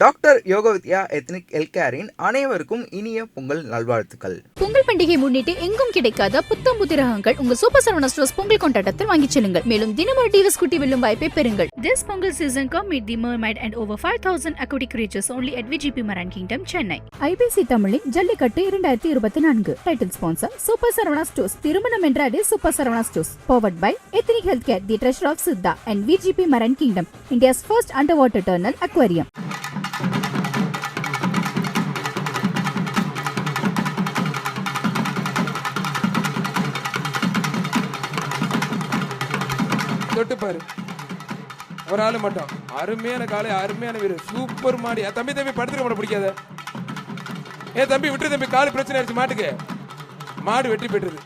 Doctor Yogavidya ethnic ஹெல்கேரின் அனைவருக்கும் இனிய பொங்கல் நல்வாழ்த்துக்கள். பொங்கல் பண்டிகை முன்னிட்டு எங்கும் கிடைக்காத புத்தம் புதிரகங்கள் உங்க சூப்பர் சரவணா ஸ்டோர்ஸ் பொங்கல் கொண்டாட்டத்தில் வாங்கிச் செல்லுங்கள். மேலும் தினம் ஒரு டிவிஸ் குட்டி வெல்லும் வாய்ப்பை பெறுங்கள். This Pongal season come meet the mermaid and over 5000 aquatic creatures only at VGP Maran Kingdom, Chennai. IBC தமிழின் ஜல்லிக்கட்டு இரண்டாயிரத்தி இருபத்தி நான்கு. Title sponsor super Saravana stores திருமணம் என்றாலே super Saravana stores powered by ethnic health care the treasure of Siddha and VGP Maran kingdom India's first underwater tunnel aquarium தொட்டு பாரு. ஒரு ஆள் மட்டும். அருமையான காலை அருமையான வீடு சூப்பர் மாடி. தம்பி தம்பி படுத்துக்க மாட்ட பிடிக்காத. ஏ தம்பி விட்டு தம்பி. காலு பிரச்சனை ஆயிடுச்சு மாட்டுக்கு. மாடு வெட்டி போயிட்டுருது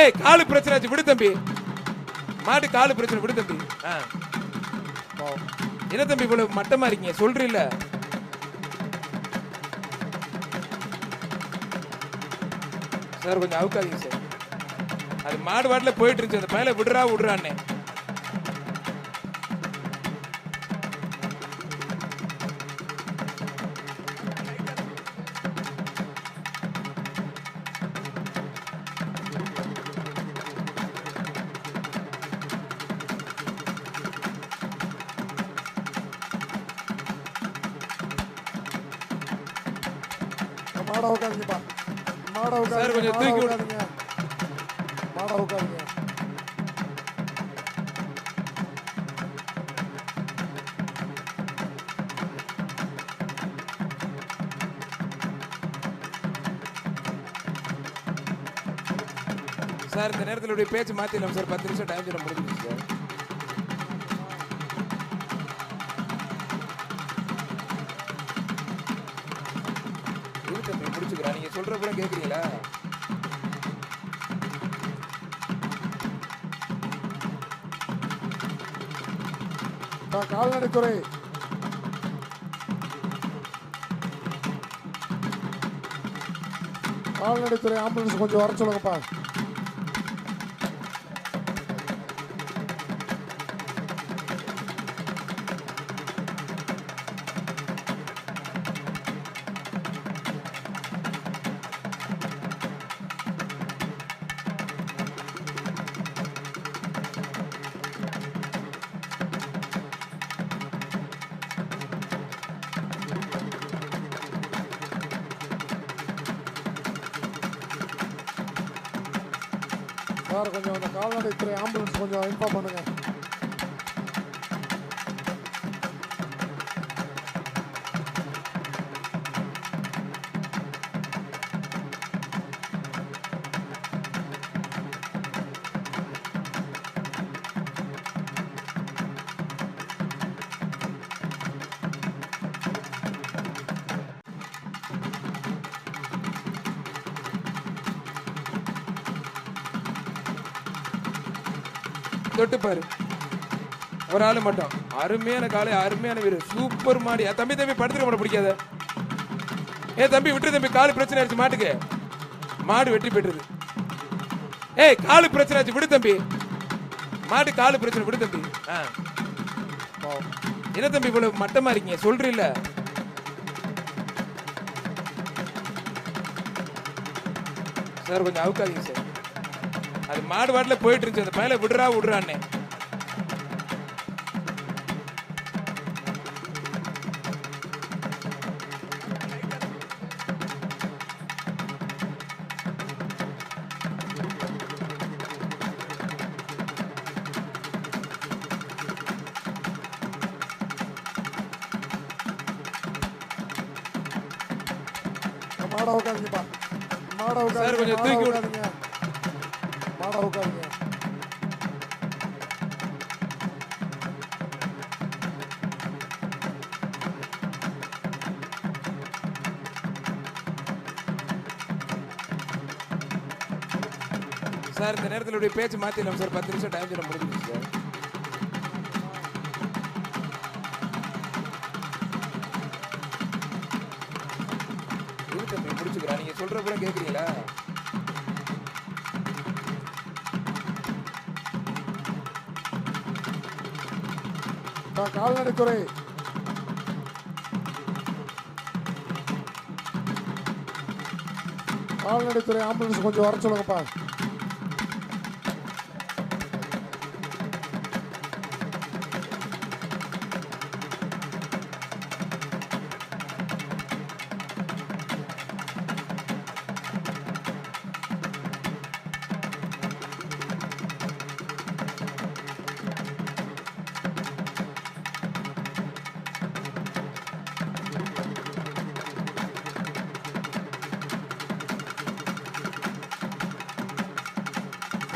ஏய் காலு பிரச்சனை ஆச்சு விடு தம்பி. மாடு காலு பிரச்சனை விடு தம்பி. என்ன தம்பி இவ்வளவு மட்டமா இருக்கீங்க? சொல்றீல்ல. சார் கொஞ்சம் அவுக்காதீங்க சார். அது மாடு வாட்டில் போயிட்டு இருந்துச்சு அந்த பையனை விடுறா விடுறான்னே. மாட உட்காருங்கப்பா. மாட சார், கொஞ்சம் தூக்கி மாட உட்காருங்க சார் இந்த நேரத்தில் இப்படி பேச்சு மாத்திடலாம் சார். பத்து நிமிஷம் டைம் தர முடிஞ்சிருச்சு சார். இரு முடிச்சுக்கிறேன். நீங்க சொல்ற கூட கேட்குறீங்களா கால்நடைத்துறை கால்நடைத்துறை ஆம்புலன்ஸ் கொஞ்சம் வர சொல்லுங்கப்பா சார் கொஞ்சம் அந்த கால்நடைத்துறை ஆம்புலன்ஸ் கொஞ்சம் இன்ஃபார்ம் பண்ணுங்கள் தொட்டுப்பாரு. ஒரு ஆள் மட்டும். அருமையான காலை அருமையான வீடு சூப்பர் மாடி. தம்பி தம்பி படுத்துக்க மாட்ட பிடிக்காத. ஏ தம்பி விட்டு தம்பி. காலு பிரச்சனை ஆயிடுச்சு மாட்டுக்கு. மாடு வெட்டி போயிட்டுருது ஏய் காலு பிரச்சனை ஆச்சு விடு தம்பி. மாடு காலு பிரச்சனை விடு தம்பி. ஆ. என்ன தம்பி இவ்வளவு மட்டமா இருக்கீங்க? சொல்றீல்ல. சார் கொஞ்சம் அவுக்காதீங்க சார். அது மாடு வாட்டில் போயிட்டு இருந்துச்சு அந்த பையனை விடுறா விடுறான்னே. மாட உட்காருங்கப்பா. மாட உட்காருங்க கொஞ்சம் தூக்கி விடு. உட்காருங்க உட்காருங்க சார் இந்த நேரத்தில் உடைய பேச்சு மாத்திடலாம் சார். பத்து நிமிஷம் டைம் சொல்ல முடிஞ்சு சார். இரு முடிச்சுக்கிறேன் நீங்க சொல்ற கூட கேக்குறீங்களா? கால்நடைத்துறை கால்நடைத்துறை ஆம்புலன்ஸ் கொஞ்சம் வர சொல்லுங்கப்பா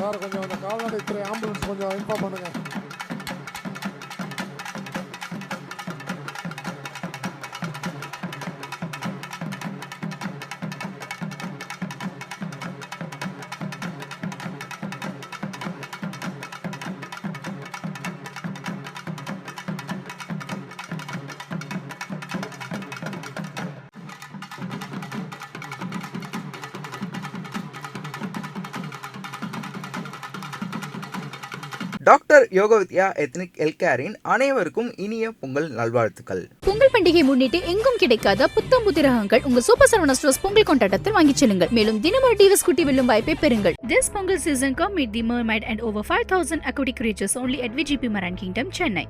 சார் கொஞ்சம் அந்த கால்நடைத்துறை ஆம்புலன்ஸ் கொஞ்சம் இன்ஃபார்ம் பண்ணுங்க. டாக்டர் யோகவித்யா எத்னிக் ஹெல்த் அனைவருக்கும் இனிய பொங்கல் நல்வாழ்த்துக்கள். பொங்கல் பண்டிகை முன்னிட்டு எங்கும் கிடைக்காத புத்தம் புது ரகங்கள் உங்க சூப்பர் சரவணா ஸ்டோர்ஸ் பொங்கல் கொண்டாட்டத்தில் வாங்கிச் செல்லுங்கள். மேலும் தினமொரு டிவஸ் குட்டி வெல்லும் வாய்ப்பை பெறுங்கள். This Pongal season come meet the mermaid and over 5000 aquatic creatures only at VGP Maran Kingdom, Chennai.